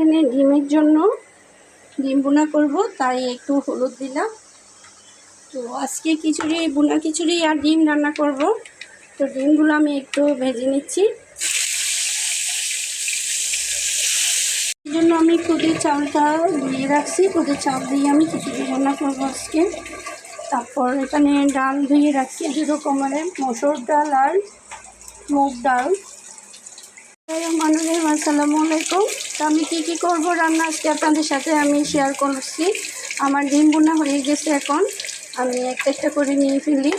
এখানে ডিমের জন্য ডিম বোনা করব, তাই একটু হলুদ দিলাম। তো আজকে খিচুড়ি বোনা খিচুড়ি আর ডিম রান্না করব। তো ডিমগুলো আমি একটু ভেজে নিচ্ছি। এই জন্য আমি খুদের চালটা দিয়ে রাখছি। খুদের চাল দিয়ে আমি খিচুড়ি রান্না করব আজকে। তারপর এখানে ডাল ধুয়ে রাখছি। দু রকমের মসুর ডাল আর মুগ ডাল। মানুষের আসসালামু আলাইকুম। তো আমি কী কী করব রান্না আজকে আপনাদের সাথে আমি শেয়ার করছি। আমার ডিম বোনা হয়ে গেছে এখন। আমি একটা একটা করে নিয়ে ফেলি।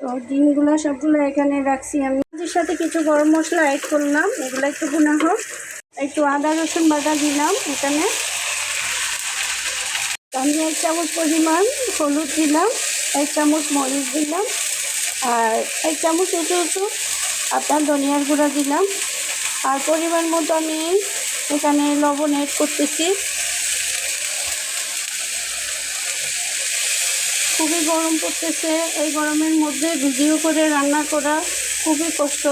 তো ডিমগুলো সবগুলো এখানে রাখছি আমি। এর সাথে কিছু গরম মশলা অ্যাড করলাম। এগুলো একটু বোনা হোক। একটু আদা, রসুন বাটা দিলাম এখানে। আমি এক চামচ পরিমাণ হলুদ দিলাম, এক চামচ মরিচ দিলাম, আর এক চামচ উঁচু উঁচু আপনার ধনিয়ার গুঁড়া দিলাম। আর পরিমাণ মতো আমি এখানে লবণ এড করতেছি। খুবই গরম পড়তেছে। এই গরমের মধ্যে ভিডিও করে রান্না করা খুবই কষ্ট।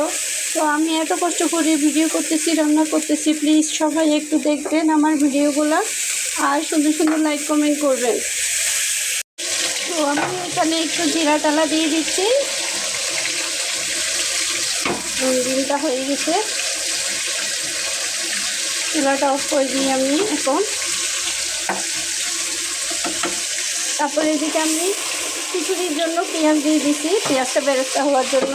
তো আমি এত কষ্ট করে ভিডিও করতেছি, রান্না করতেছি। প্লিজ সবাই একটু দেখবেন আমার ভিডিওগুলো আর সুন্দর সুন্দর লাইক কমেন্ট করবেন। তো আমি এখানে একটু জিরা টালা দিয়ে দিচ্ছি। ডিমটা হয়ে গেছে। চুলাটা অফ করে দিই আমি এখন। তারপরে এদিকে আমি খিচুড়ির জন্য পেঁয়াজ দিয়ে দিচ্ছি পেঁয়াজটা বেরেস্তা হওয়ার জন্য।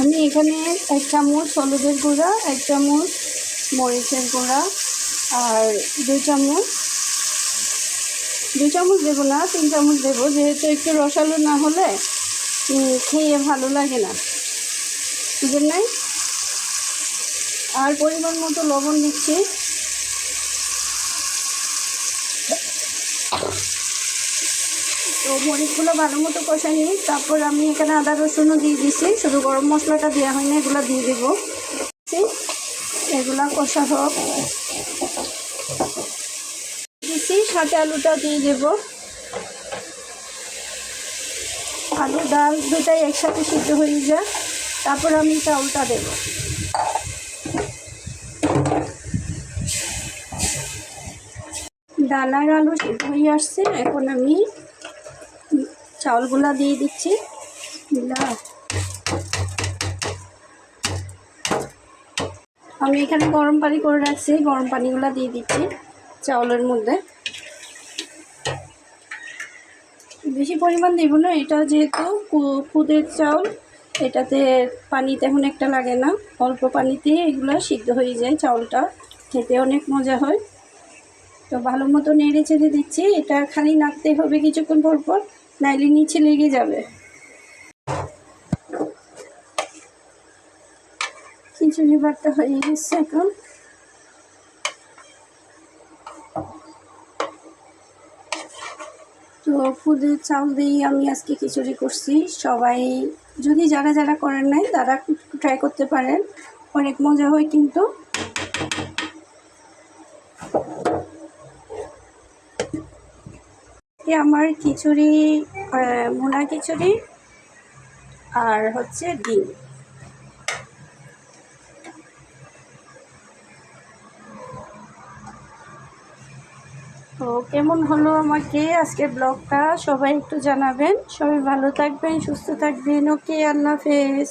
আমি এখানে এক চামচ হলুদের গুঁড়া, এক চামচ মরিচের গুঁড়া আর দুই চামচ দুই চামচ দেবো না, তিন চামচ দেবো। যেহেতু একটু রসালো না হলে খেয়ে ভালো লাগে না। নাই আর পরিমাণ মতো লবণ দিচ্ছি। তো মরিচগুলো ভালো মতো কষা নিই। তারপর আমি এখানে আদা রসুনও দিয়ে দিছি। শুধু গরম মশলাটা দেওয়া হয়নি, এগুলো দিয়ে দেবো। এগুলা কষা হোক। দিচ্ছি সাথে আলুটা দিয়ে দেব। আলু, ডাল দুটাই একসাথে সিদ্ধ হয়ে যায় তারপর আমি চাউলটা দেব। ডাল আর আলু সিদ্ধ হয়ে আসছে। এখন আমি চাউলগুলা দিয়ে দিচ্ছি। আমি এখানে গরম পানি করে রাখছি। গরম পানিগুলো দিয়ে দিচ্ছি চাউলের মধ্যে। বেশি পরিমাণ দেব না, এটা যেহেতু খুদের চাউল, এটাতে পানি তেমন একটা লাগে না। অল্প পানিতে এগুলো সিদ্ধ হয়ে যায় চাউলটা। খেতে অনেক মজা হয়। তো ভালো মতো নেড়ে চেড়ে দিচ্ছি। এটা খালি নাড়তে হবে কিছুক্ষণ পর পর, নাইলে নিচে লেগে যাবে। খিচুড়ি ভাতটা হয়ে গেছে এখন। তো খুদের চাল দিয়ে আমি আজকে খিচুড়ি করছি। সবাই যদি যারা যারা করেন নাই, তারা ট্রাই করতে পারেন। অনেক মজা হয় কিন্তু। আমার খিচুড়ি মোনা খিচুড়ি আর হচ্ছে ডিম। তো কেমন হলো আমাকে আজকে ব্লগটা? সবাই একটু জানাবেন। সবাই ভালো থাকবেন, সুস্থ থাকবেন। ওকে, আল্লাহ হাফেজ।